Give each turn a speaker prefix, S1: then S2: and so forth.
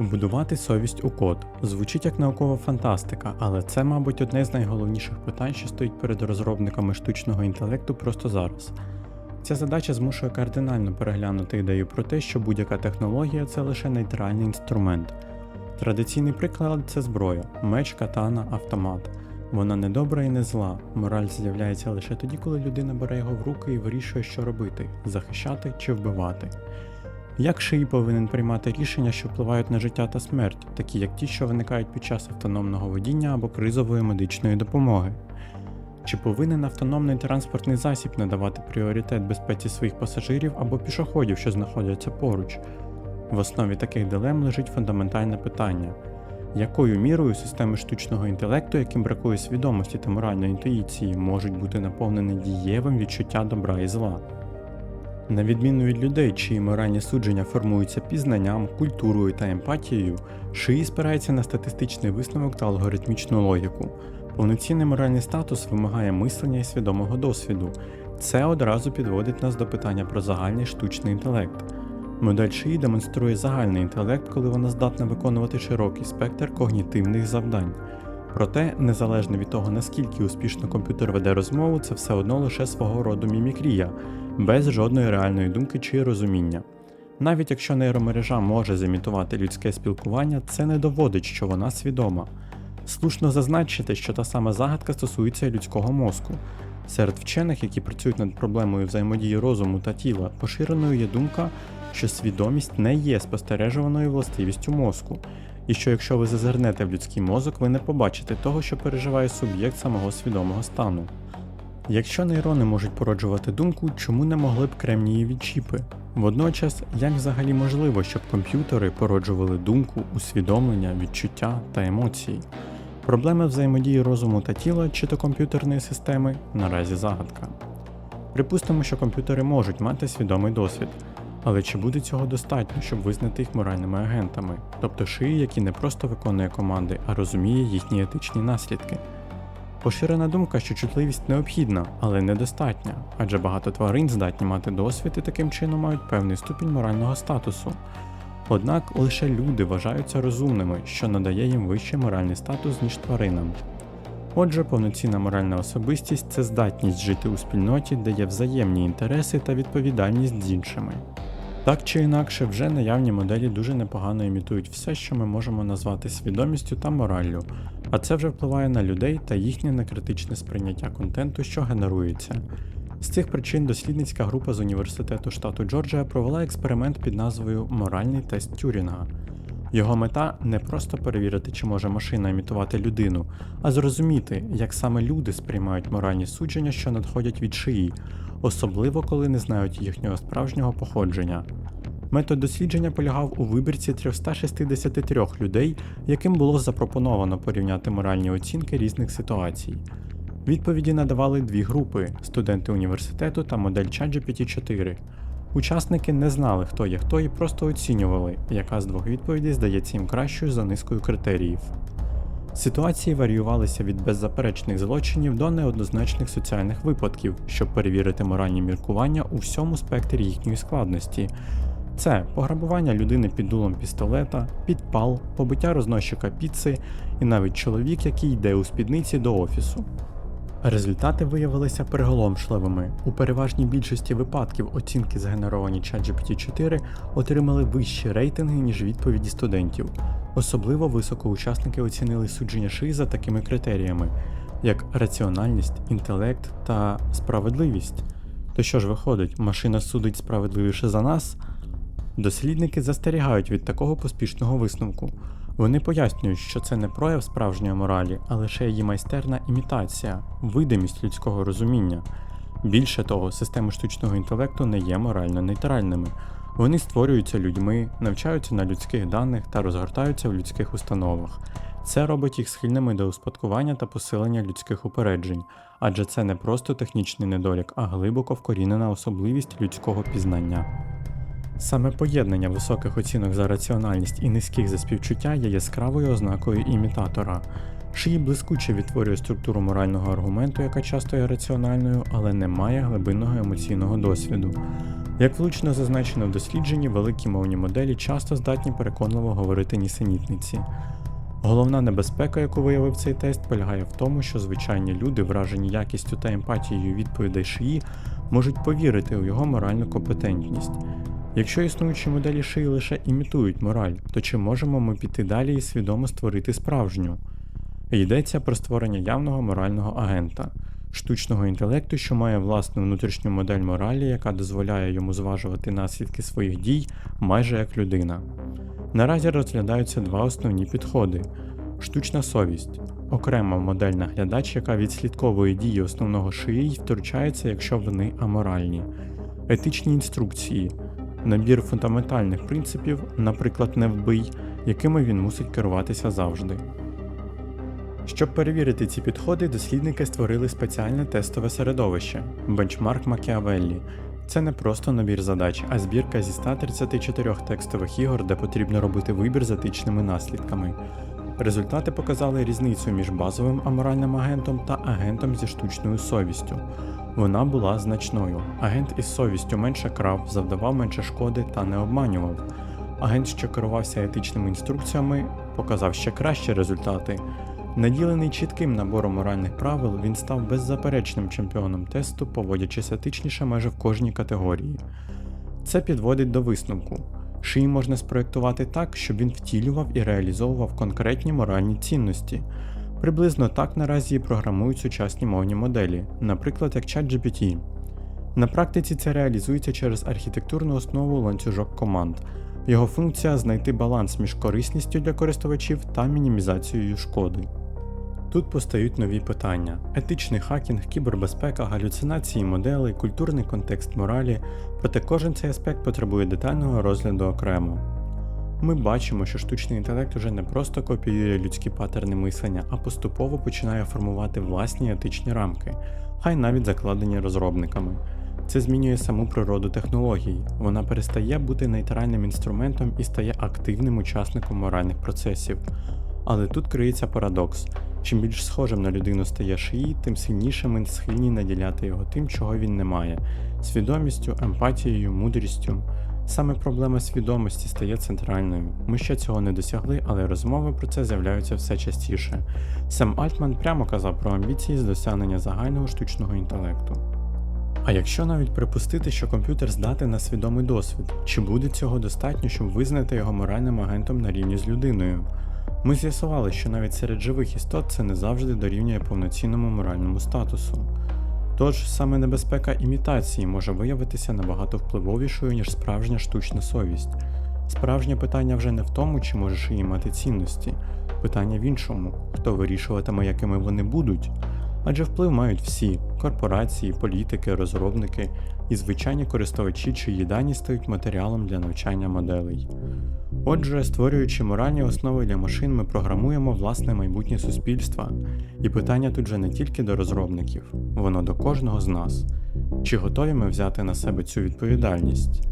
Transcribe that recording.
S1: Вбудувати совість у код звучить як наукова фантастика, але це, мабуть, одне з найголовніших питань, що стоїть перед розробниками штучного інтелекту просто зараз. Ця задача змушує кардинально переглянути ідею про те, що будь-яка технологія це лише нейтральний інструмент. Традиційний приклад це зброя, меч, катана, автомат. Вона не добра і не зла. Мораль з'являється лише тоді, коли людина бере його в руки і вирішує, що робити захищати чи вбивати. Як шиї повинен приймати рішення, що впливають на життя та смерть, такі як ті, що виникають під час автономного водіння або кризової медичної допомоги? Чи повинен автономний транспортний засіб надавати пріоритет безпеці своїх пасажирів або пішоходів, що знаходяться поруч? В основі таких дилем лежить фундаментальне питання: якою мірою системи штучного інтелекту, яким бракує свідомості та моральної інтуїції, можуть бути наповнені дієвим відчуття добра і зла? На відміну від людей, чиї моральні судження формуються пізнанням, культурою та емпатією, шиї спирається на статистичний висновок та алгоритмічну логіку. Повноцінний моральний статус вимагає мислення і свідомого досвіду. Це одразу підводить нас до питання про загальний штучний інтелект. Модель шиї демонструє загальний інтелект, коли вона здатна виконувати широкий спектр когнітивних завдань. Проте, незалежно від того, наскільки успішно комп'ютер веде розмову, це все одно лише свого роду мімікрія, без жодної реальної думки чи розуміння. Навіть якщо нейромережа може зімітувати людське спілкування, це не доводить, що вона свідома. Слушно зазначити, що та сама загадка стосується людського мозку. Серед вчених, які працюють над проблемою взаємодії розуму та тіла, поширеною є думка, що свідомість не є спостережуваною властивістю мозку, і що якщо ви зазирнете в людський мозок, ви не побачите того, що переживає суб'єкт самого свідомого стану. Якщо нейрони можуть породжувати думку, чому не могли б кремнієві чіпи? Водночас, як взагалі можливо, щоб комп'ютери породжували думку, усвідомлення, відчуття та емоції? Проблеми взаємодії розуму та тіла чи то комп'ютерної системи наразі загадка. Припустимо, що комп'ютери можуть мати свідомий досвід, але чи буде цього достатньо, щоб визнати їх моральними агентами, тобто шиї, які не просто виконує команди, а розуміє їхні етичні наслідки? Поширена думка, що чутливість необхідна, але недостатня, адже багато тварин здатні мати досвід і таким чином мають певний ступінь морального статусу. Однак лише люди вважаються розумними, що надає їм вищий моральний статус, ніж тваринам. Отже, повноцінна моральна особистість це здатність жити у спільноті, де є взаємні інтереси та відповідальність з іншими. Так чи інакше, вже наявні моделі дуже непогано імітують все, що ми можемо назвати свідомістю та мораллю, а це вже впливає на людей та їхнє некритичне сприйняття контенту, що генерується. З цих причин дослідницька група з університету штату Джорджія провела експеримент під назвою Моральний тест Тюрінга. Його мета не просто перевірити, чи може машина імітувати людину, а зрозуміти, як саме люди сприймають моральні судження, що надходять від шиї, особливо коли не знають їхнього справжнього походження. Метод дослідження полягав у вибірці 363 людей, яким було запропоновано порівняти моральні оцінки різних ситуацій. Відповіді надавали дві групи студенти університету та модель ChatGPT 4. Учасники не знали, хто є хто, і просто оцінювали, яка з двох відповідей здається їм кращою за низкою критеріїв. Ситуації варіювалися від беззаперечних злочинів до неоднозначних соціальних випадків, щоб перевірити моральні міркування у всьому спектрі їхньої складності. Це пограбування людини під дулом пістолета, підпал, побиття рознощика піци і навіть чоловік, який йде у спідниці до офісу. Результати виявилися приголомшливими. У переважній більшості випадків оцінки, згенеровані ChatGPT 4, отримали вищі рейтинги, ніж відповіді студентів. Особливо високо учасники оцінили судження шиї за такими критеріями, як раціональність, інтелект та справедливість. То що ж виходить, машина судить справедливіше за нас? Дослідники застерігають від такого поспішного висновку. Вони пояснюють, що це не прояв справжньої моралі, а лише її майстерна імітація, видимість людського розуміння. Більше того, системи штучного інтелекту не є морально нейтральними. Вони створюються людьми, навчаються на людських даних та розгортаються в людських установах. Це робить їх схильними до успадкування та посилення людських упереджень, адже це не просто технічний недолік, а глибоко вкорінена особливість людського пізнання. Саме поєднання високих оцінок за раціональність і низьких за співчуття є яскравою ознакою імітатора. Шиї блискуче відтворює структуру морального аргументу, яка часто є раціональною, але не має глибинного емоційного досвіду. Як влучно зазначено в дослідженні, великі мовні моделі часто здатні переконливо говорити нісенітниці. Головна небезпека, яку виявив цей тест, полягає в тому, що звичайні люди, вражені якістю та емпатією відповідей шиї, можуть повірити у його моральну компетентність. Якщо існуючі моделі шиї лише імітують мораль, то чи можемо ми піти далі і свідомо створити справжню? Йдеться про створення явного морального агента, штучного інтелекту, що має власну внутрішню модель моралі, яка дозволяє йому зважувати наслідки своїх дій майже як людина. Наразі розглядаються два основні підходи: штучна совість, окрема модель наглядач, яка відслідковує дії основного шиї і втручається, якщо вони аморальні, етичні інструкції, набір фундаментальних принципів, наприклад, не вбий, якими він мусить керуватися завжди. Щоб перевірити ці підходи, дослідники створили спеціальне тестове середовище бенчмарк Макіавеллі. Це не просто набір задач, а збірка зі 134 текстових ігор, де потрібно робити вибір з етичними наслідками. Результати показали різницю між базовим аморальним агентом та агентом зі штучною совістю. Вона була значною. Агент із совістю менше крав, завдавав менше шкоди та не обманював. Агент, що керувався етичними інструкціями, показав ще кращі результати. Наділений чітким набором моральних правил, він став беззаперечним чемпіоном тесту, поводячись етичніше майже в кожній категорії. Це підводить до висновку. Шиї можна спроєктувати так, щоб він втілював і реалізовував конкретні моральні цінності. Приблизно так наразі і програмують сучасні мовні моделі, наприклад, як ChatGPT. На практиці це реалізується через архітектурну основу ланцюжок команд. Його функція знайти баланс між корисністю для користувачів та мінімізацією шкоди. Тут постають нові питання: етичний хакінг, кібербезпека, галюцинації моделей, культурний контекст моралі, проте кожен цей аспект потребує детального розгляду окремо. Ми бачимо, що штучний інтелект уже не просто копіює людські патерни мислення, а поступово починає формувати власні етичні рамки, хай навіть закладені розробниками. Це змінює саму природу технологій. Вона перестає бути нейтральним інструментом і стає активним учасником моральних процесів. Але тут криється парадокс. Чим більш схожим на людину стає шиї, тим сильніше ми схильні наділяти його тим, чого він не має свідомістю, емпатією, мудрістю. Саме проблема свідомості стає центральною. Ми ще цього не досягли, але розмови про це з'являються все частіше. Сем Альтман прямо казав про амбіції з досягнення загального штучного інтелекту. А якщо навіть припустити, що комп'ютер здатен на свідомий досвід, чи буде цього достатньо, щоб визнати його моральним агентом на рівні з людиною? Ми з'ясували, що навіть серед живих істот це не завжди дорівнює повноцінному моральному статусу. Тож саме небезпека імітації може виявитися набагато впливовішою, ніж справжня штучна совість. Справжнє питання вже не в тому, чи можеш її мати цінності, питання в іншому, хто вирішуватиме, якими вони будуть. Адже вплив мають всі корпорації, політики, розробники і звичайні користувачі, чиї дані стають матеріалом для навчання моделей. Отже, створюючи моральні основи для машин, ми програмуємо власне майбутнє суспільства. І питання тут же не тільки до розробників, воно до кожного з нас. Чи готові ми взяти на себе цю відповідальність?